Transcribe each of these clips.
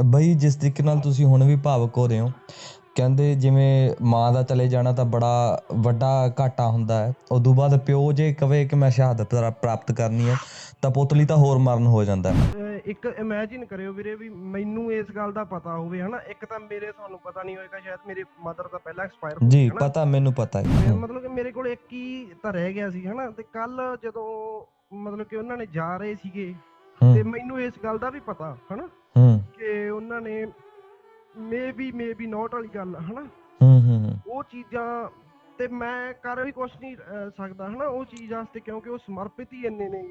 ਬਈ ਜਿਸ ਤਰੀਕੇ ਨਾਲ ਤੁਸੀਂ ਹੁਣ ਵੀ ਭਾਵਕ ਹੋ ਰਹੇ ਹੋ ਕਹਿੰਦੇ ਜਿਵੇਂ ਮਾਂ ਦਾ ਚਲੇ ਜਾਣਾ ਤਾਂ ਬੜਾ ਵੱਡਾ ਘਾਟਾ ਹੁੰਦਾ ਹੈ ਉਦੋਂ ਬਾਅਦ ਪਿਓ ਜੇ ਕਵੇ ਕਿ ਮੈਂ ਸ਼ਹਾਦਤ ਪ੍ਰਾ- ਪ੍ਰਾਪਤ ਕਰਨੀ ਹੈ ਤਾਂ ਪੁੱਤ ਲਈ ਤਾਂ ਹੋਰ ਮਰਨ ਹੋ ਜਾਂਦਾ ਹੈ। ਇੱਕ ਇਮੇਜਿਨ ਕਰਿਓ ਵੀਰੇ ਵੀ ਮੈਨੂੰ ਇਸ ਗੱਲ ਦਾ ਪਤਾ ਹੋਵੇ ਹਨਾ? ਇੱਕ ਤਾਂ ਮੇਰੇ ਤੁਹਾਨੂੰ ਪਤਾ ਨਹੀਂ ਹੋਏਗਾ ਸ਼ਾਇਦ ਮੇਰੇ ਮਦਰ ਦਾ ਪਹਿਲਾਂ ਐਕਸਪਾਇਰ ਹੋ ਜੀ ਗਿਆ ਹਨਾ? ਪਤਾ ਮੈਨੂੰ ਪਤਾ ਹੈ। ਮਤਲਬ ਕਿ ਮੇਰੇ ਕੋਲ ਇੱਕ ਹੀ ਤਾਂ ਰਹਿ ਗਿਆ ਸੀ ਹਨਾ? ਤੇ ਕੱਲ ਜਦੋਂ ਮਤਲਬ ਕਿ ਉਹਨਾਂ ਨੇ ਜਾ ਰਹੇ ਸੀਗੇ ਤੇ ਮੈਨੂੰ ਇਸ ਗੱਲ ਦਾ ਵੀ ਪਤਾ ਹਨਾ? ਹੂੰ। ਕਿ ਉਹਨਾਂ ਨੇ ਮੇਬੀ ਮੇਬੀ ਨਾਟ ਵਾਲੀ ਗੱਲ ਹਨਾ? ਹੂੰ ਹੂੰ ਉਹ ਚੀਜ਼ਾਂ ਤੇ ਮੈਂ ਕਰ ਵੀ ਕੁਝ ਨਹੀਂ ਸਕਦਾ ਹਨਾ? ਉਹ ਚੀਜ਼ ਵਾਸਤੇ ਕਿਉਂਕਿ ਉਹ ਸਮਰਪਿਤ ਹੀ ਇੰਨੇ ਨੇ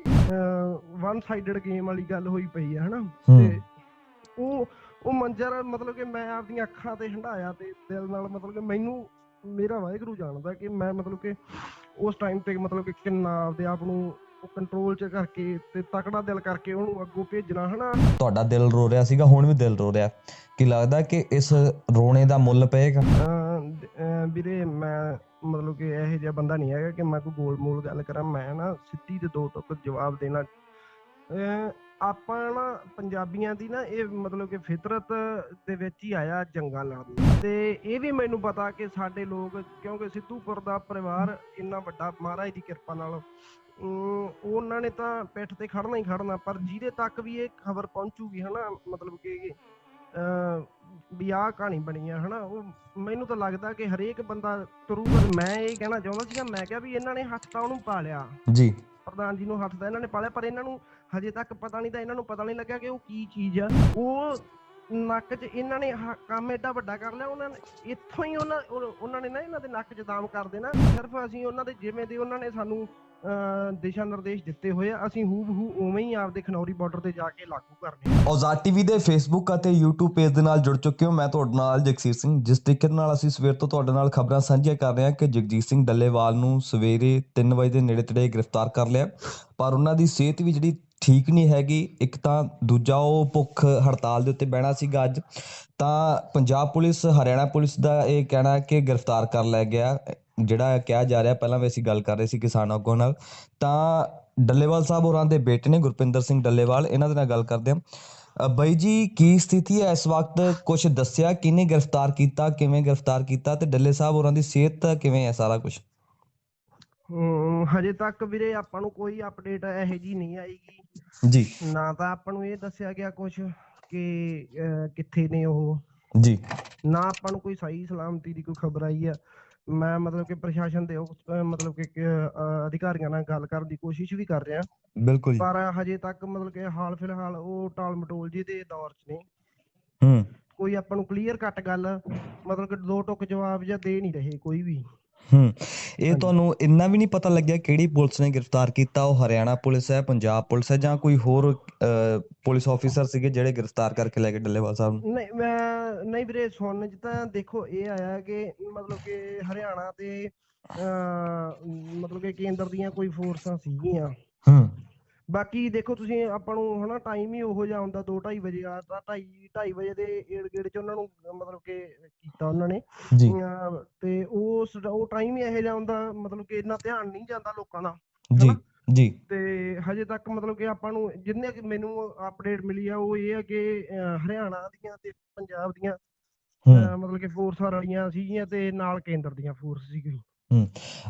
ਵਨ ਸਾਈਡਡ ਗੇਮ ਵਾਲੀ ਗੱਲ ਹੋਈ ਪਈ ਹੈ ਹਨਾ? ਤੇ ਉਹ ਉਹ ਮੰਜ਼ਰ ਮਤਲਬ ਕਿ ਮੈਂ ਆਪਦੀਆਂ ਅੱਖਾਂ ਤੇ ਹੰਡਾਇਆ ਤੇ ਦਿਲ ਨਾਲ ਮਤਲਬ ਕਿ ਮੈਨੂੰ ਮੇਰਾ ਵਾਹਿਗੁਰੂ ਜਾਣਦਾ ਕਿ ਮੈਂ ਮਤਲਬ ਕਿ ਉਸ ਟਾਈਮ ਤੇ ਮਤਲਬ ਕਿ ਕਿੰਨਾ ਆਪਦੇ ਆਪ ਨੂੰ ਕੰਟਰੋਲ ਚ ਕਰਕੇ ਤੇ ਤਕੜਾ ਦਿਲ ਕਰਕੇ ਉਹਨੂੰ ਅੱਗੋਂ ਭੇਜਣਾ ਹਨਾ? ਤੁਹਾਡਾ ਦਿਲ ਰੋ ਰਿਹਾ ਸੀਗਾ ਹੁਣ ਵੀ ਦਿਲ ਰੋ ਰਿਹਾ। ਕੀ ਲੱਗਦਾ ਕਿ ਇਸ ਰੋਣੇ ਦਾ ਮੁੱਲ ਪਏਗਾ? ਅਹ ਵੀਰੇ ਮੈਂ ਮਤਲਬ ਕਿ ਇਹੋ ਜਿਹਾ ਬੰਦਾ ਨਹੀਂ ਹੈਗਾ ਕਿ ਮੈਂ ਕੋਈ ਗੋਲ ਮੋਲ ਗੱਲ ਕਰਾਂ। ਮੈਂ ਨਾ ਸਿੱਧੀ ਤੇ ਦੋ ਟੁਕ ਜਵਾਬ ਦੇਣਾ। ਅਹ ਆਪਾਂ ਨਾ ਪੰਜਾਬੀਆਂ ਦੀ ਨਾ ਇਹ ਮਤਲਬ ਕਿ ਫਿਤਰਤ ਦੇ ਵਿੱਚ ਹੀ ਆਇਆ ਜੰਗਾਂ ਲੜਨ ਤੇ ਇਹ ਵੀ ਮੈਨੂੰ ਪਤਾ ਕਿ ਸਾਡੇ ਲੋਕ, ਕਿਉਂਕਿ ਸਿੱਧੂਪੁਰ ਦਾ ਪਰਿਵਾਰ ਇੰਨਾ ਵੱਡਾ, ਮਹਾਰਾਜ ਦੀ ਕਿਰਪਾ ਨਾਲ ਉਹਨਾਂ ਨੇ ਤਾਂ ਪਿੱਠ ਤੇ ਖੜਨਾ ਹੀ ਖੜਨਾ, ਪਰ ਜਿਹਦੇ ਤੱਕ ਵੀ ਇਹ ਖਬਰ ਪਹੁੰਚੂਗੀ ਹਨਾ, ਮਤਲਬ ਕਿ, ਅਹ, ਵੀ ਆਹ ਕਹਾਣੀ ਬਣੀ ਆ ਹਨਾ, ਉਹ ਮੈਨੂੰ ਤਾਂ ਲੱਗਦਾ ਕਿ ਹਰੇਕ ਬੰਦਾ ਤੁਰੂ ਤੇ ਮੈਂ ਇਹ ਕਹਿਣਾ ਚਾਹੁੰਦਾ ਸੀਗਾ, ਮੈਂ ਕਿਹਾ ਵੀ ਇਹਨਾਂ ਨੇ ਹੱਥ ਤਾਂ ਉਹਨੂੰ ਪਾ ਲਿਆ। ਜੀ। ਪ੍ਰਧਾਨ ਜੀ ਨੂੰ ਹੱਥ ਦਾ ਇਹਨਾਂ ਨੇ ਪਾਲਿਆ, ਪਰ ਇਹਨਾਂ ਨੂੰ ਹਜੇ ਤੱਕ ਪਤਾ ਨਹੀਂ ਤਾਂ ਇਹਨਾਂ ਨੂੰ ਪਤਾ ਨਹੀਂ ਲੱਗਿਆ ਕਿ ਉਹ ਕੀ ਚੀਜ਼ ਆ। ਉਹ ਨੱਕ 'ਚ ਇਹਨਾਂ ਨੇ ਹ- ਕੰਮ ਐਡਾ ਵੱਡਾ ਕਰ ਲਿਆ, ਉਹਨਾਂ ਨੇ ਇੱਥੋਂ ਹੀ ਉਹਨਾਂ, ਉਹ- ਉਹਨਾਂ ਨੇ ਨਾ ਇਹਨਾਂ ਦੇ ਨੱਕ 'ਚ ਦਾਮ ਕਰ ਦੇਣਾ। ਸਿਰਫ ਅਸੀਂ ਉਹਨਾਂ ਦੇ ਜਿਵੇਂ ਦੇ ਉਹਨਾਂ ਨੇ ਸਾਨੂੰ ਦਿਸ਼ਾ ਨਿਰਦੇਸ਼ ਦਿੱਤੇ ਹੋਏ ਆ। ਅਸੀਂ ਹੂ ਉਵੇਂ ਹੀ ਆਪਦੇ ਖਨੌਰੀ ਬਾਰਡਰ ਤੇ ਜਾ ਕੇ ਲਾਗੂ ਕਰਨੇ ਆ। ਔਜ਼ਾਰ ਟੀਵੀ ਦੇ ਫੇਸਬੁੱਕ ਅਤੇ YouTube ਪੇਜ ਦੇ ਨਾਲ ਜੁੜ ਚੁੱਕੇ ਹੋ। ਮੈਂ ਤੁਹਾਡੇ ਨਾਲ ਜਗਸੀਰ ਸਿੰਘ। ਜਿਸ ਤਰੀਕੇ ਨਾਲ ਅਸੀਂ ਸਵੇਰ ਤੋਂ ਤੁਹਾਡੇ ਨਾਲ ਖਬਰਾਂ ਸਾਂਝੀਆਂ ਕਰ ਰਹੇ ਹਾਂ ਕਿ ਜਗਜੀਤ ਸਿੰਘ ਡੱਲੇਵਾਲ ਨੂੰ ਸਵੇਰੇ 3 ਵਜੇ ਦੇ ਨੇੜੇ ਤੇੜੇ ਗ੍ਰਿਫਤਾਰ ਕਰ ਲਿਆ। ਪਰ ਉਹਨਾਂ ਦੀ ਸਿਹਤ ਵੀ ਜਿਹੜੀ ਠੀਕ ਨਹੀਂ ਹੈਗੀ। ਇੱਕ ਤਾਂ ਦੂਜਾ ਉਹ ਭੁੱਖ ਹੜਤਾਲ ਦੇ ਉੱਤੇ ਬਹਿਣਾ ਸੀਗਾ ਅੱਜ। ਤਾਂ ਪੰਜਾਬ ਪੁਲਿਸ, ਹਰਿਆਣਾ ਪੁਲਿਸ ਦਾ ਇਹ ਕਹਿਣਾ ਕਿ ਗ੍ਰਿਫਤਾਰ ਕਰ ਲਿਆ ਗਿਆ। ਜਿਹੜਾ ਕਿਹਾ ਜਾ ਰਿਹਾ, ਪਹਿਲਾਂ ਵੀ ਅਸੀਂ ਗੱਲ ਕਰ ਰਹੇ ਸੀ ਕਿਸਾਨ ਆਗੂਆਂ ਨਾਲ। ਤਾਂ ਡੱਲੇਵਾਲ ਸਾਹਿਬ ਹੋਰਾਂ ਦੇ ਬੇਟੇ ਨੇ ਗੁਰਪਿੰਦਰ ਸਿੰਘ ਡੱਲੇਵਾਲ, ਇਹਨਾਂ ਦੇ ਨਾਲ ਗੱਲ ਕਰਦੇ ਹਾਂ। ਬਾਈ ਜੀ, ਕੀ ਸਥਿਤੀ ਹੈ? ਇਸ ਵਕਤ ਕੁਝ ਦੱਸਿਆ? ਕਿਹਨੇ ਗ੍ਰਿਫਤਾਰ ਕੀਤਾ? ਕਿਵੇਂ ਗ੍ਰਿਫਤਾਰ ਕੀਤਾ? ਤੇ ਡੱਲੇ ਸਾਹਿਬ ਹੋਰਾਂ ਦੀ ਸਿਹਤ ਕਿਵੇਂ ਹੈ ਸਾਰਾ ਕੁਝ ਹਜੇ ਤੱਕ ਵੀਰੇ ਆਪਾਂ ਨੂੰ ਕੋਈ ਅਪਡੇਟ ਇਹੋ ਜੀ ਨਹੀਂ ਆਈਗੀ। ਜੀ। ਨਾ ਤਾਂ ਆਪਾਂ ਨੂੰ ਇਹ ਦੱਸਿਆ ਗਿਆ ਕੁਝ ਕਿ ਕਿੱਥੇ ਨੇ ਉਹ। ਜੀ। ਨਾ ਆਪਾਂ ਨੂੰ ਕੋਈ ਸਹੀ ਸਲਾਮਤੀ ਦੀ ਕੋਈ ਖਬਰ ਆਈ ਆ। ਮੈਂ ਮਤਲਬ ਕਿ ਪ੍ਰਸ਼ਾਸਨ ਦੇ ਮਤਲਬ ਕਿ ਅਧਿਕਾਰੀਆਂ ਨਾਲ ਗੱਲ ਕਰਨ ਦੀ ਕੋਸ਼ਿਸ਼ ਵੀ ਕਰ ਰਿਹਾ। ਬਿਲਕੁਲ ਪਰ ਹਜੇ ਤੱਕ ਮਤਲਬ ਕਿ ਹਾਲ ਫਿਲਹਾਲ ਉਹ ਟਾਲ ਮਟੋਲ ਜੀ ਦੇ ਦੌਰ 'ਚ ਨੇ। ਹੂੰ। ਕੋਈ ਆਪਾਂ ਨੂੰ ਕਲੀਅਰ ਕੱਟ ਗੱਲ ਮਤਲਬ ਕਿ ਦੋ ਟੁਕ ਜਵਾਬ ਜਾਂ ਦੇ ਨਹੀਂ ਰਹੇ ਕੋਈ ਵੀ। ਹੂੰ। ਇਹ ਤੁਹਾਨੂੰ ਇੰਨਾ ਵੀ ਨਹੀਂ ਪਤਾ ਲੱਗਿਆ ਕਿਹੜੀ ਪੁਲਿਸ ਨੇ ਗ੍ਰਿਫਤਾਰ ਕੀਤਾ ਉਹ ਹਰਿਆਣਾ ਪੁਲਿਸ ਹੈ ਪੰਜਾਬ ਪੁਲਿਸ ਹੈ ਜਾਂ ਕੋਈ ਹੋਰ ਅ, ਪੁਲਿਸ ਆਫੀਸਰ ਸੀਗੇ ਜਿਹੜੇ ਗ੍ਰਿਫਤਾਰ ਕਰਕੇ ਲੈ ਗਏ ਡੱਲੇਵਾਲ ਸਾਹਿਬ ਨੂੰ? ਨਹੀਂ ਮੈਂ ਨਹੀਂ ਵੀਰੇ ਸੁਣਨ ਚ ਤਾਂ ਦੇਖੋ ਇਹ ਆਇਆ ਕਿ ਮਤਲਬ ਕਿ ਹਰਿਆਣਾ ਤੇ ਅਹ, ਮਤਲਬ ਕਿ ਕੇਂਦਰ ਦੀਆਂ ਕੋਈ ਫੋਰਸਾਂ ਸੀਗੀਆਂ। ਹੂੰ। ਬਾਕੀ ਦੇਖੋ ਤੁਸੀਂ ਆਪਾਂ ਨੂੰ ਹਨਾ ਟਾਈਮ ਹੀ ਉਹੋ ਜਿਹਾ ਹੁੰਦਾ 2:30 ਵਜੇ ਆ ਤਾਂ 2:30 2:30 ਵਜੇ ਦੇ ਏੜ ਗੇੜ ਚ ਉਹਨਾਂ ਨੂੰ ਮਤਲਬ ਕਿ ਕੀਤਾ ਉਹਨਾਂ ਨੇ। ਅਹ, ਤੇ ਉਸ ਉਹ ਟਾਈਮ ਹੀ ਇਹੋ ਜਿਹਾ ਹੁੰਦਾ ਮਤਲਬ ਕਿ ਇੰਨਾ ਧਿਆਨ ਨਹੀਂ ਜਾਂਦਾ ਲੋਕਾਂ ਦਾ। ਜੀ ਹਨਾ? ਜੀ। ਤੇ ਹਜੇ ਤੱਕ ਮਤਲਬ ਕਿ ਆਪਾਂ ਨੂੰ ਜਿੰਨੇ ਕਿ ਮੈਨੂੰ ਅਪਡੇਟ ਮਿਲੀ ਆ ਉਹ ਇਹ ਆ ਕਿ ਅਹ, ਹਰਿਆਣਾ ਦੀਆਂ ਤੇ ਪੰਜਾਬ ਦੀਆਂ ਹੂੰ। ਅਹ, ਮਤਲਬ ਕਿ ਫੋਰਸਾਂ ਰਲੀਆਂ ਸੀਗੀਆਂ ਤੇ ਨਾਲ ਕੇਂਦਰ ਦੀਆਂ ਫੋਰਸ ਸੀਗੀ ਹੂੰ।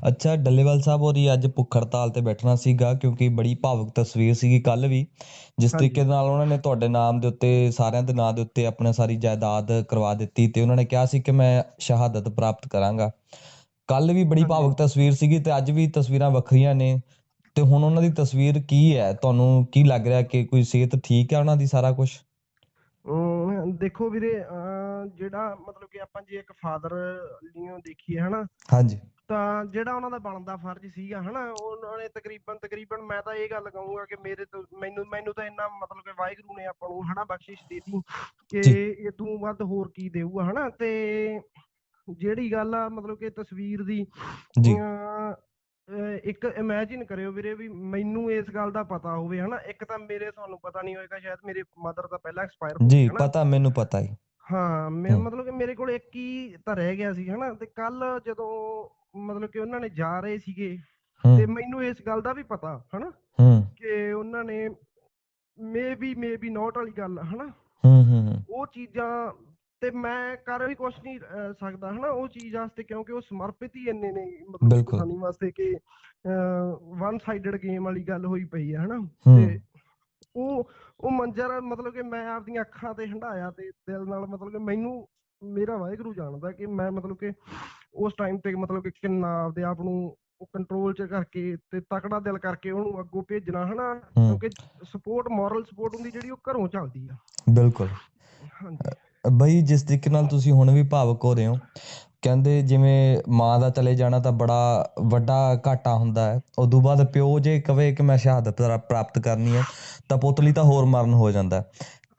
ਅੱਛਾ ਡੱਲੇਵਾਲ ਸਾਹਿਬ ਹੋਰੀ ਅੱਜ ਭੁੱਖ ਹੜਤਾਲ ਤੇ ਬੈਠਣਾ ਸੀਗਾ ਕਿਉਂਕਿ ਬੜੀ ਭਾਵੁਕ ਤਸਵੀਰ ਸੀਗੀ ਕੱਲ ਵੀ। ਜਿਸ ਹਾਂਜੀ। ਤਰੀਕੇ ਨਾਲ ਉਹਨਾਂ ਨੇ ਤੁਹਾਡੇ ਨਾਮ ਦੇ ਉੱਤੇ ਸਾਰਿਆਂ ਦੇ ਨਾਂ ਦੇ ਉੱਤੇ ਆਪਣੀ ਸਾਰੀ ਜਾਇਦਾਦ ਕਰਵਾ ਦਿੱਤੀ ਤੇ ਉਹਨਾਂ ਨੇ ਕਿਹਾ ਸੀ ਕਿ ਮੈਂ ਸ਼ਹਾਦਤ ਪ੍ਰਾਪਤ ਕਰਾਂਗਾ। ਕੱਲ ਵੀ ਬੜੀ ਹਾਂਜੀ। ਭਾਵੁਕ ਤਸਵੀਰ ਸੀਗੀ ਤੇ ਅੱਜ ਵੀ ਤਸਵੀਰਾਂ ਵੱਖਰੀਆਂ ਨੇ। ਤੇ ਹੁਣ ਉਹਨਾਂ ਦੀ ਤਸਵੀਰ ਕੀ ਹੈ? ਤੁਹਾਨੂੰ ਕੀ ਲੱਗ ਰਿਹਾ ਕਿ ਕੋਈ ਸਿਹਤ ਠੀਕ ਹੈ ਉਹਨਾਂ ਦੀ ਸਾਰਾ ਕੁਝ ਦੇਖੋ ਵੀਰੇ ਜਿਹੜਾ ਮਤਲਬ ਕਿ ਆਪਾਂ ਜੇ ਇੱਕ ਫਾਦਰ ਲਿਓ ਦੇਖੀਏ ਹਨਾ? ਹਾਂਜੀ। ਤਾਂ ਜਿਹੜਾ ਉਹਨਾਂ ਦਾ ਬਣਦਾ ਫਰਜ਼ ਸੀਗਾ ਹਨਾ? ਉਹਨਾਂ ਨੇ ਤਕਰੀਬਨ ਤਕਰੀਬਨ ਮੈਂ ਤਾਂ ਇਹ ਗੱਲ ਕਹੂੰਗਾ ਕਿ ਮੇਰੇ ਤੋਂ ਮੈਨੂੰ ਮੈਨੂੰ ਤਾਂ ਇੰਨਾ ਮਤਲਬ ਕਿ ਵਾਹਿਗੁਰੂ ਨੇ ਆਪਾਂ ਨੂੰ ਹਨਾ ਬਖਸ਼ਿਸ਼ ਦੇਤੀ ਕਿ। ਇਹ ਤੋਂ ਵੱਧ ਹੋਰ ਕੀ ਦੇਊਗਾ ਹਨਾ? ਤੇ ਜਿਹੜੀ ਗੱਲ ਆ ਮਤਲਬ ਕਿ ਤਸਵੀਰ ਦੀ ਇੱਕ ਇਮੇਜਿਨ ਕਰਿਓ ਵੀਰੇ ਵੀ ਮੈਨੂੰ ਇਸ ਗੱਲ ਦਾ ਪਤਾ ਹੋਵੇ ਹਨਾ? ਇੱਕ ਤਾਂ ਮੇਰੇ ਤੁਹਾਨੂੰ ਪਤਾ ਨਹੀਂ ਹੋਏਗਾ ਸ਼ਾਇਦ ਮੇਰੇ ਮਦਰ ਦਾ ਪਹਿਲਾਂ ਐਕਸਪਾਇਰ ਹੋ ਜੀ ਗਿਆ ਹਨਾ? ਪਤਾ ਮੈਨੂੰ ਪਤਾ ਹੀ। ਹਾਂ ਮੈਂ। ਮਤਲਬ ਕਿ ਮੇਰੇ ਕੋਲ ਇੱਕ ਹੀ ਤਾਂ ਰਹਿ ਗਿਆ ਸੀ ਹਨਾ? ਤੇ ਕੱਲ ਜਦੋਂ ਮਤਲਬ ਕਿ ਉਹਨਾਂ ਨੇ ਜਾ ਰਹੇ ਸੀਗੇ ਤੇ ਮੈਨੂੰ ਇਸ ਗੱਲ ਦਾ ਵੀ ਪਤਾ ਹਨਾ? ਹੂੰ। ਕਿ ਉਹਨਾਂ ਨੇ ਮੇਬੀ ਮੇਬੀ ਨਾਟ ਵਾਲੀ ਗੱਲ ਹਨਾ? ਹੂੰ ਹੂੰ, ਉਹ ਚੀਜ਼ਾਂ ਤੇ ਮੈਂ ਕਰ ਵੀ ਕੁਛ ਨਹੀਂ ਸਕਦਾ ਹਨਾ ਉਹ ਚੀਜ਼ ਵਾਸਤੇ ਕਿਉਂਕਿ ਉਹ ਸਮਰਪਿਤ ਹੀ ਇੰਨੇ ਨੇ ਮਤਲਬ। ਕਿਸਾਨੀ ਵਾਸਤੇ ਕਿ ਵਨ ਸਾਈਡਡ ਗੇਮ ਵਾਲੀ ਗੱਲ ਹੋਈ ਪਈ ਹੈ ਹਨਾ ਤੇ ਉਹ ਉਹ ਮੰਜ਼ਰ ਮਤਲਬ ਕਿ ਮੈਂ ਆਪਦੀਆਂ ਅੱਖਾਂ ਤੇ ਹੰਢਾਇਆ ਤੇ ਦਿਲ ਨਾਲ ਮਤਲਬ ਕਿ ਮੈਨੂੰ ਮੇਰਾ ਵਾਹਿਗੁਰੂ ਜਾਣਦਾ ਕਿ ਮੈਂ ਮਤਲਬ ਕਿ ਉਸ ਟਾਈਮ ਤੇ ਮਤਲਬ ਕਿ ਕਿੰਨਾ ਆਪਦੇ ਆਪ ਨੂੰ ਕੰਟਰੋਲ ਚ ਕਰਕੇ ਤੇ ਤਕੜਾ ਦਿਲ ਕਰਕੇ ਉਹਨੂੰ ਅੱਗੋਂ ਭੇਜਣਾ ਹਨਾ ਕਿਉਂਕਿ ਸਪੋਰਟ ਮੋਰਲ ਸਪੋਰਟ ਹੁੰਦੀ ਜਿਹੜੀ ਉਹ ਘਰੋਂ ਚੱਲਦੀ ਆ। ਬਿਲਕੁਲ। ਹਾਂਜੀ। ਬਈ ਜਿਸ ਤਰੀਕੇ ਨਾਲ ਤੁਸੀਂ ਹੁਣ ਵੀ ਭਾਵਕ ਹੋ ਰਹੇ ਹੋ ਕਹਿੰਦੇ ਜਿਵੇਂ ਮਾਂ ਦਾ ਚਲੇ ਜਾਣਾ ਤਾਂ ਬੜਾ ਵੱਡਾ ਘਾਟਾ ਹੁੰਦਾ ਹੈ ਉਦੋਂ ਬਾਅਦ ਪਿਓ ਜੇ ਕਵੇ ਕਿ ਮੈਂ ਸ਼ਹਾਦਤ ਪ੍ਰਾ- ਪ੍ਰਾਪਤ ਕਰਨੀ ਹੈ ਤਾਂ ਪੁੱਤ ਲਈ ਤਾਂ ਹੋਰ ਮਰਨ ਹੋ ਜਾਂਦਾ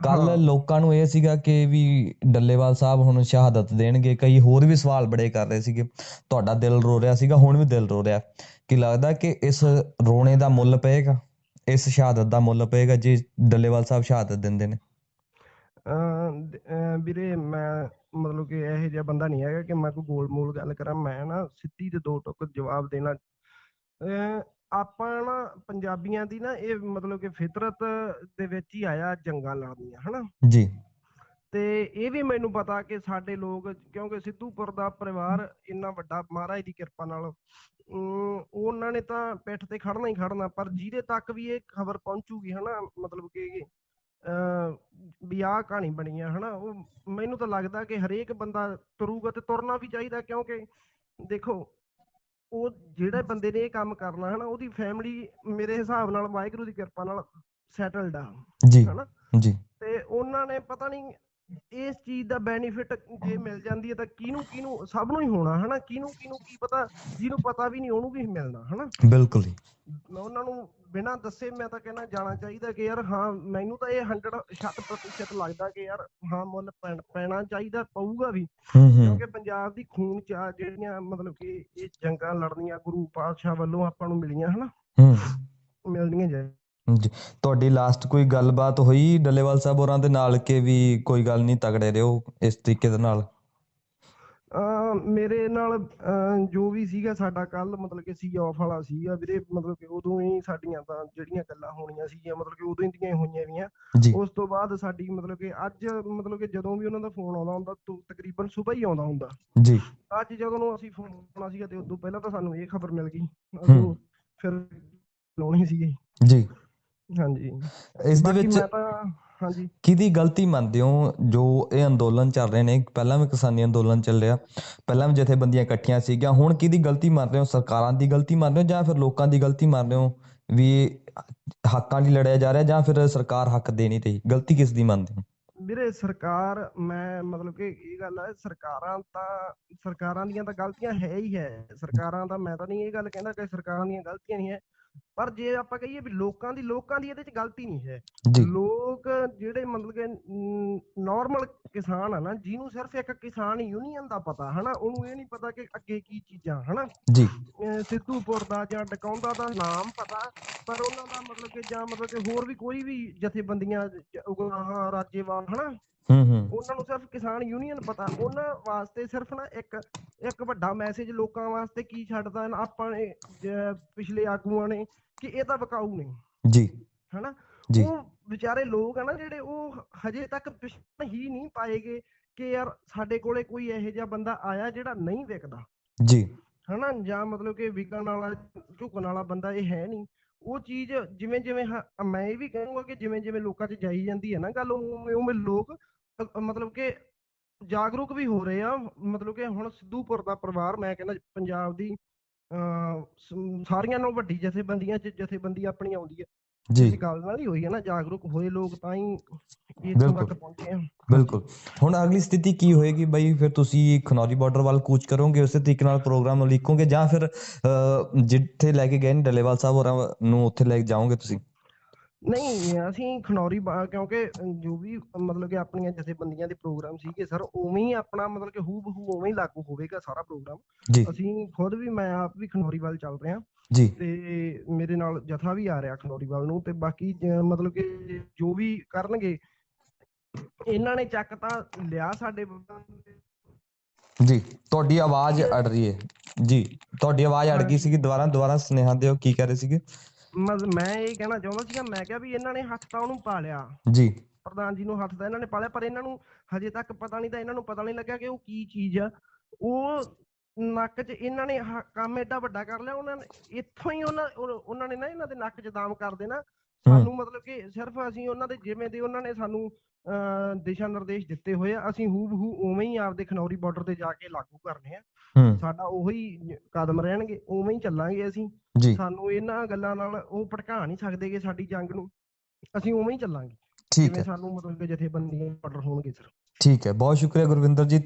ਕੱਲ। ਲੋਕਾਂ ਨੂੰ ਇਹ ਸੀਗਾ ਕਿ ਵੀ ਡੱਲੇਵਾਲ ਸਾਹਿਬ ਹੁਣ ਸ਼ਹਾਦਤ ਦੇਣਗੇ ਕਈ ਹੋਰ ਵੀ ਸਵਾਲ ਬੜੇ ਕਰ ਰਹੇ ਸੀਗੇ। ਤੁਹਾਡਾ ਦਿਲ ਰੋ ਰਿਹਾ ਸੀਗਾ ਹੁਣ ਵੀ ਦਿਲ ਰੋ ਰਿਹਾ ਕੀ ਲੱਗਦਾ ਕਿ ਇਸ ਰੋਣੇ ਦਾ ਮੁੱਲ ਪਏਗਾ? ਇਸ ਸ਼ਹਾਦਤ ਦਾ ਮੁੱਲ ਪਏਗਾ ਜੇ ਡੱਲੇਵਾਲ ਸਾਹਿਬ ਸ਼ਹਾਦਤ ਦਿੰਦੇ ਨੇ? ਵੀਰੇ ਮੈਂ ਮਤਲਬ ਕਿ ਇਹੋ ਜਿਹਾ ਬੰਦਾ ਨਹੀਂ ਹੈਗਾ ਕਿ ਮੈਂ ਕੋਈ ਗੋਲ ਮੋਲ ਗੱਲ ਕਰਾਂ ਮੈਂ ਨਾ ਸਿੱਧੀ ਤੇ ਦੋ ਟੁਕ ਜਵਾਬ ਦੇਣਾ। ਆਪਾਂ ਨਾ ਪੰਜਾਬੀਆਂ ਦੀ ਨਾ ਇਹ ਮਤਲਬ ਕਿ ਫਿਤਰਤ ਦੇ ਵਿੱਚ ਹੀ ਆਇਆ ਜੰਗਾਂ ਲੜਨੀਆਂ ਹਨਾ? ਜੀ। ਤੇ ਇਹ ਵੀ ਮੈਨੂੰ ਪਤਾ ਕਿ ਸਾਡੇ ਲੋਕ ਕਿਉਂਕਿ ਸਿੱਧੂਪੁਰ ਦਾ ਪਰਿਵਾਰ ਇੰਨਾ ਵੱਡਾ ਮਹਾਰਾਜ ਦੀ ਕਿਰਪਾ ਨਾਲ ਉਹਨਾਂ ਨੇ ਤਾਂ ਪਿੱਠ ਤੇ ਖੜਨਾ ਹੀ ਖੜਨਾ ਪਰ ਜਿਹਦੇ ਤੱਕ ਵੀ ਇਹ ਖਬਰ ਪਹੁੰਚੂਗੀ ਹਨਾ? ਮਤਲਬ ਕਿ ਵੀ ਆਹ ਕਹਾਣੀ ਬਣੀ ਆ ਹਨਾ? ਉਹ ਮੈਨੂੰ ਤਾਂ ਲੱਗਦਾ ਕਿ ਹਰੇਕ ਬੰਦਾ ਤੁਰੂਗਾ ਤੇ ਤੁਰਨਾ ਵੀ ਚਾਹੀਦਾ ਕਿਉਂਕਿ ਦੇਖੋ ਉਹ ਜਿਹੜੇ ਬੰਦੇ ਨੇ ਇਹ ਕੰਮ ਕਰਨਾ ਹਨਾ ਉਹਦੀ ਫੈਮਿਲੀ ਮੇਰੇ ਹਿਸਾਬ ਨਾਲ ਵਾਹਿਗੁਰੂ ਦੀ ਕਿਰਪਾ ਨਾਲ ਸੈਟਲਡ ਆ ਜੀ ਹਨਾ? ਜੀ। ਤੇ ਉਹਨਾਂ ਨੇ ਪਤਾ ਨਹੀਂ ਇਸ ਚੀਜ਼ ਦਾ ਬੈਨੀਫਿਟ ਜੇ ਮਿਲ ਜਾਂਦੀ ਹੈ ਤਾਂ ਕਿਹਨੂੰ ਕਿਹਨੂੰ ਸਭ ਨੂੰ ਹੀ ਹੋਣਾ ਹਨਾ? ਕਿਹਨੂੰ ਕਿਹਨੂੰ ਕੀ ਪਤਾ ਜਿਹਨੂੰ ਪਤਾ ਵੀ ਨਹੀਂ ਉਹਨੂੰ ਵੀ ਮਿਲਣਾ ਹਨਾ? ਬਿਲਕੁਲ ਮੈਂ ਉਹਨਾਂ ਨੂੰ ਬਿਨਾਂ ਦੱਸੇ ਮੈਂ ਤਾਂ ਕਹਿੰਦਾ ਜਾਣਾ ਚਾਹੀਦਾ ਕਿ ਯਾਰ ਹਾਂ ਮੈਨੂੰ ਤਾਂ ਇਹ 100 ਪ੍ਰਤੀਸ਼ਤ ਲੱਗਦਾ ਕਿ ਯਾਰ ਹਾਂ ਮੁੱਲ ਪੈਣ- ਚਾਹੀਦਾ ਪਊਗਾ ਵੀ। ਕਿਉਂਕਿ ਪੰਜਾਬ ਦੀ ਖੂਨ ਚ ਜਿਹੜੀਆਂ ਮਤਲਬ ਕਿ ਇਹ ਜੰਗਾਂ ਲੜਨੀਆਂ ਗੁਰੂ ਪਾਤਸ਼ਾਹ ਵੱਲੋਂ ਆਪਾਂ ਨੂੰ ਮਿਲੀਆਂ ਹਨਾ? ਹੂੰ। ਮਿਲਣੀਆਂ ਜੀ ਤੁਹਾਡੀ ਲਾਸਟ ਕੋਈ ਗੱਲਬਾਤ ਹੋਈ ਡੱਲੇਵਾਲ ਸਾਹਿਬ ਹੋਰਾਂ ਦੇ ਨਾਲ ਕਿ ਵੀ ਕੋਈ ਗੱਲ ਨਹੀਂ ਤਗੜੇ ਰਹੋ ਇਸ ਤਰੀਕੇ ਦੇ ਨਾਲ? ਮੇਰੇ ਨਾਲ ਜੋ ਵੀ ਸੀਗਾ ਸਾਡਾ ਕੱਲ ਮਤਲਬ ਕਿ ਸੀ ਆਫ ਵਾਲਾ ਸੀਗਾ ਵੀਰੇ ਮਤਲਬ ਕਿ ਉਦੋਂ ਹੀ ਸਾਡੀਆਂ ਤਾਂ ਜਿਹੜੀਆਂ ਗੱਲਾਂ ਹੋਣੀਆਂ ਸੀਗੀਆਂ ਮਤਲਬ ਕਿ ਉਦੋਂ ਹੀ ਦੀਆਂ ਹੋਈਆਂ ਵੀਆਂ ਉਸ ਤੋਂ ਬਾਅਦ ਸਾਡੀ ਮਤਲਬ ਕਿ ਅੱਜ ਮਤਲਬ ਕਿ ਜਦੋਂ ਵੀ ਉਹਨਾਂ ਦਾ ਫੋਨ ਆਉਂਦਾ ਹੁੰਦਾ ਤਾਂ ਤਕਰੀਬਨ ਸਵੇਰ ਹੀ ਆਉਂਦਾ ਹੁੰਦਾ। ਜੀ। ਅੱਜ ਜਦੋਂ ਨੂੰ ਅਸੀਂ ਫੋਨ ਆਉਣਾ ਸੀਗਾ ਤੇ ਉਦੋਂ ਪਹਿਲਾਂ ਤਾਂ ਸਾਨੂੰ ਇਹ ਖਬਰ ਮਿਲ ਗਈ। ਫਿਰ ਲਾਉਣੀ ਸੀਗੀ। ਜੀ। ਹਾਂਜੀ। ਇਸ ਦੇ ਵਿੱਚ ਮੈਂ ਤਾਂ ਹਾਂਜੀ। ਕਿਹਦੀ ਗਲਤੀ ਮੰਨਦੇ ਹੋ? ਜੋ ਇਹ ਅੰਦੋਲਨ ਚੱਲ ਰਹੇ ਨੇ ਪਹਿਲਾਂ ਵੀ ਕਿਸਾਨੀ ਅੰਦੋਲਨ ਚੱਲ ਰਿਹਾ ਪਹਿਲਾਂ ਵੀ ਜਥੇਬੰਦੀਆਂ ਇਕੱਠੀਆਂ ਸੀਗੀਆਂ ਹੁਣ ਕਿਹਦੀ ਗਲਤੀ ਮੰਨ ਰਹੇ ਹੋ? ਸਰਕਾਰਾਂ ਦੀ ਗਲਤੀ ਮੰਨ ਰਹੇ ਹੋ ਜਾਂ ਫਿਰ ਲੋਕਾਂ ਦੀ ਗਲਤੀ ਮੰਨ ਰਹੇ ਹੋ ਵੀ ਹੱਕਾਂ ਲਈ ਲੜਿਆ ਜਾ ਰਿਹਾ ਜਾਂ ਫਿਰ ਸਰਕਾਰ ਹੱਕ ਦੇ ਨਹੀਂ ਰਹੀ ਗਲਤੀ ਕਿਸ ਦੀ ਮੰਨਦੇ ਹੋ? ਵੀਰੇ ਸਰਕਾਰ ਮੈਂ ਮਤਲਬ ਕਿ ਇਹ ਗੱਲ ਹੈ ਸਰਕਾਰਾਂ ਤਾਂ ਸਰਕਾਰਾਂ ਦੀਆਂ ਤਾਂ ਗਲਤੀਆਂ ਹੈ ਹੀ ਹੈ। ਸਰਕਾਰਾਂ ਦਾ ਮੈਂ ਤਾਂ ਨਹੀਂ ਇਹ ਗੱਲ ਕਹਿੰਦਾ ਕਿ ਸਰਕਾਰਾਂ ਦੀਆਂ ਗਲਤੀਆਂ ਨਹੀਂ ਹੈ। ਪਰ ਜੇ ਆਪਾਂ ਕਹੀਏ ਵੀ ਲੋਕਾਂ ਦੀ ਲੋਕਾਂ ਦੀ ਇਹਦੇ 'ਚ ਗਲਤੀ ਨਹੀਂ ਹੈ। ਲੋਕ ਜਿਹੜੇ ਮਤਲਬ ਕਿ ਨਾਰਮਲ ਕਿਸਾਨ ਆ ਨਾ ਜਿਹਨੂੰ ਸਿਰਫ ਇੱਕ ਕਿਸਾਨ ਯੂਨੀਅਨ ਦਾ ਪਤਾ ਹਨਾ ਉਹਨੂੰ ਇਹ ਨਹੀਂ ਪਤਾ ਕਿ ਅੱਗੇ ਕੀ ਚੀਜ਼ਾਂ ਹਨਾ। ਜੀ। ਸਿੱਧੂਪੁਰ ਦਾ ਜਾਂ ਡਕਾਉਂਦਾ ਦਾ ਨਾਮ ਪਤਾ ਪਰ ਉਹਨਾਂ ਦਾ ਮਤਲਬ ਕਿ ਜਾਂ ਮਤਲਬ ਕਿ ਹੋਰ ਵੀ ਕੋਈ ਵੀ ਜਥੇਬੰਦੀਆਂ ਉਗਾਹਾਂ ਰਾਜੇਵਾਲ ਹਨਾ ਹੂੰ ਹੂੰ। ਉਹਨਾਂ ਨੂੰ ਸਿਰਫ ਕਿਸਾਨ ਯੂਨੀਅਨ ਪਤਾ ਉਹਨਾਂ ਵਾਸਤੇ ਸਿਰਫ ਨਾ ਇੱਕ ਇੱਕ ਵੱਡਾ ਮੈਸੇਜ ਲੋਕਾਂ ਵਾਸਤੇ ਕੀ ਛੱਡਦਾ ਨਾ ਆਪਾਂ ਨੇ ਜ- ਪਿਛਲੇ ਆਗੂਆਂ ਨੇ ਕਿ ਇਹ ਤਾਂ ਵਿਕਾਊ ਨੇ ਜੀ। ਹਨਾ? ਜੀ। ਉਹ ਵਿਚਾਰੇ ਲੋਕ ਆ ਨਾ ਜਿਹੜੇ ਉਹ ਹਜੇ ਤੱਕ ਪਿਛੜ ਹੀ ਨਹੀਂ ਪਾਏਗੇ ਕਿ ਯਾਰ ਸਾਡੇ ਕੋਲੇ ਕੋਈ ਇਹੋ ਜਿਹਾ ਬੰਦਾ ਆਇਆ ਜਿਹੜਾ ਨਹੀਂ ਵਿਕਦਾ। ਜੀ। ਹਨਾ? ਜਾਂ ਮਤਲਬ ਕਿ ਵਿਕਣ ਵਾਲਾ ਝੁਕਣ ਵਾਲਾ ਬੰਦਾ ਇਹ ਹੈ ਨਹੀਂ। ਉਹ ਚੀਜ਼ ਜਿਵੇਂ ਜਿਵੇਂ ਮੈਂ ਇਹ ਵੀ ਕਹੂੰਗਾ ਕਿ ਜਿਵੇਂ ਜਿਵੇਂ ਲੋਕਾਂ 'ਚ ਜਾਈ ਜਾਂਦੀ ਹੈ ਨਾ ਗੱਲ ਉਵੇਂ ਉਵੇਂ ਲੋਕ ਮਤਲਬ ਕਿ ਜਾਗਰੂਕ ਵੀ ਹੋ ਰਹੇ ਆ। ਮਤਲਬ ਕਿ ਹੁਣ ਸਿੱਧੂਪੁਰ ਦਾ ਪਰਿਵਾਰ ਮੈਂ ਕਹਿੰਦਾ ਪੰਜਾਬ ਦੀ ਸਾਰੀਆਂ ਨਾਲੋਂ ਵੱਡੀ ਜਥੇਬੰਦੀਆਂ 'ਚ ਜਥੇਬੰਦੀ ਆਪਣੀ ਆਉਂਦੀ ਹੈ। ਜੀ। ਇਸ ਗੱਲ ਨਾਲ ਹੀ ਹੋਈ ਹੈ ਨਾ ਜਾਗਰੂਕ ਹੋਏ ਲੋਕ ਤਾਂ ਹੀ ਬਿਲਕੁਲ। ਤੱਕ ਪਹੁੰਚੇ ਆ। ਬਿਲਕੁਲ। ਹੁਣ ਅਗਲੀ ਸਥਿਤੀ ਕੀ ਹੋਏਗੀ ਬਈ? ਫਿਰ ਤੁਸੀਂ ਖਨੌਰੀ ਬਾਰਡਰ ਵੱਲ ਕੂਚ ਕਰੋਗੇ ਉਸੇ ਤਰੀਕੇ ਨਾਲ ਪ੍ਰੋਗਰਾਮ ਨੂੰ ਲਿਖੋਗੇ ਜਾਂ ਫਿਰ ਜਿੱਥੇ ਲੈ ਕੇ ਗਏ ਨੇ ਡੱਲੇਵਾਲ ਸਾਹਿਬ ਹੋਰਾਂ ਨੂੰ ਉੱਥੇ ਲੈ ਕੇ ਜਾਓਗੇ ਤੁਸੀਂ? ਨਹੀਂ ਅਸੀਂ ਖਨੌਰੀ ਕਿਉਂਕਿ ਜੋ ਵੀ ਮਤਲਬ ਕਿ ਆਪਣੀਆਂ ਜਥੇਬੰਦੀਆਂ ਦੇ ਪ੍ਰੋਗਰਾਮ ਸੀਗੇ ਸਰ ਉਵੇਂ ਹੀ ਆਪਣਾ ਮਤਲਬ ਕਿ ਹੂ ਬਹੂ ਉਵੇਂ ਹੀ ਲਾਗੂ ਹੋਵੇਗਾ ਸਾਰਾ ਪ੍ਰੋਗਰਾਮ। ਅਸੀਂ ਖੁਦ ਵੀ ਮੈਂ ਆਪ ਵੀ ਖਨੌਰੀ ਵੱਲ ਚੱਲ ਰਿਹਾ। ਜੀ। ਤੇ ਮੇਰੇ ਨਾਲ ਜਥਾ ਵੀ ਆ ਰਿਹਾ ਖਨੌਰੀ ਵੱਲ ਨੂੰ ਤੇ ਬਾਕੀ ਮਤਲਬ ਕਿ ਜੋ ਵੀ ਕਰਨਗੇ ਇਹਨਾਂ ਨੇ ਚੱਕ ਤਾਂ ਲਿਆ ਸਾਡੇ ਜੀ ਤੁਹਾਡੀ ਆਵਾਜ਼ ਅੜ ਰਹੀ ਹੈ। ਜੀ ਤੁਹਾਡੀ ਆਵਾਜ਼ ਅੜ ਗਈ ਸੀਗੀ। ਦੁਬਾਰਾ ਦੁਬਾਰਾ ਸੁਨੇਹਾ ਦਿਓ ਕੀ ਕਹਿ ਰਹੇ ਸੀਗੇ? ਮੈਂ ਇਹ ਕਹਿਣਾ ਚਾਹੁੰਦਾ ਸੀਗਾ ਮੈਂ ਕਿਹਾ ਵੀ ਇਹਨਾਂ ਨੇ ਹੱਥ ਤਾਂ ਉਹਨੂੰ ਪਾ ਲਿਆ। ਜੀ। ਪ੍ਰਧਾਨ ਜੀ ਨੂੰ ਹੱਥ ਦਾ ਇਹਨਾਂ ਨੇ ਪਾਲਿਆ ਪਰ ਇਹਨਾਂ ਨੂੰ ਹਜੇ ਤੱਕ ਪਤਾ ਨਹੀਂ ਤਾਂ ਇਹਨਾਂ ਨੂੰ ਪਤਾ ਨਹੀਂ ਲੱਗਿਆ ਕਿ ਉਹ ਕੀ ਚੀਜ਼ ਆ। ਉਹ ਨੱਕ 'ਚ ਇਹਨਾਂ ਨੇ ਕੰਮ ਐਡਾ ਵੱਡਾ ਕਰ ਲਿਆ ਉਹਨਾਂ ਨੇ ਇੱਥੋਂ ਹੀ ਉਹਨਾਂ ਉਹ- ਉਹਨਾਂ ਨੇ ਨਾ ਇਹਨਾਂ ਦੇ ਨੱਕ 'ਚ ਦਾਮ ਕਰ ਦੇਣਾ। ਸਾਨੂੰ ਮਤਲਬ ਕਿ ਸਿਰਫ ਅਸੀਂ ਉਹਨਾਂ ਦੇ ਜਿਵੇਂ ਦੇ ਉਹਨਾਂ ਨੇ ਸਾਨੂੰ ਅਹ, ਦਿਸ਼ਾ ਨਿਰਦੇਸ਼ ਦਿੱਤੇ ਹੋਏ ਆ ਅਸੀਂ ਹੂ ਬਹੂ ਉਵੇਂ ਹੀ ਆਪਦੇ ਖਨੌਰੀ ਬਾਰਡਰ ਤੇ ਜਾ ਕੇ ਲਾਗੂ ਕਰਨੇ ਆ। ਹੂੰ। ਸਾਡਾ ਉਹੀ ਕਦਮ ਰਹਿਣਗੇ ਉਵੇਂ ਹੀ ਚੱਲਾਂਗੇ ਅਸੀਂ। ਜੀ। ਸਾਨੂੰ ਇਹਨਾਂ ਗੱਲਾਂ ਨਾਲ ਉਹ ਭੜਕਾ ਨਹੀਂ ਸਕਦੇਗੇ ਸਾਡੀ ਜੰਗ ਨੂੰ ਅਸੀਂ ਉਵੇਂ ਹੀ ਚੱਲਾਂਗੇ। ਠੀਕ ਜਿਵੇਂ ਹੈ। ਸਾਨੂੰ ਮਤਲਬ ਕਿ ਜਥੇਬੰਦੀਆਂ ਆਰਡਰ ਹੋਣਗੇ ਸਰ ਠੀਕ ਹੈ। ਬਹੁਤ ਸ਼ੁਕਰੀਆ ਗੁਰਵਿੰਦਰ ਜੀ।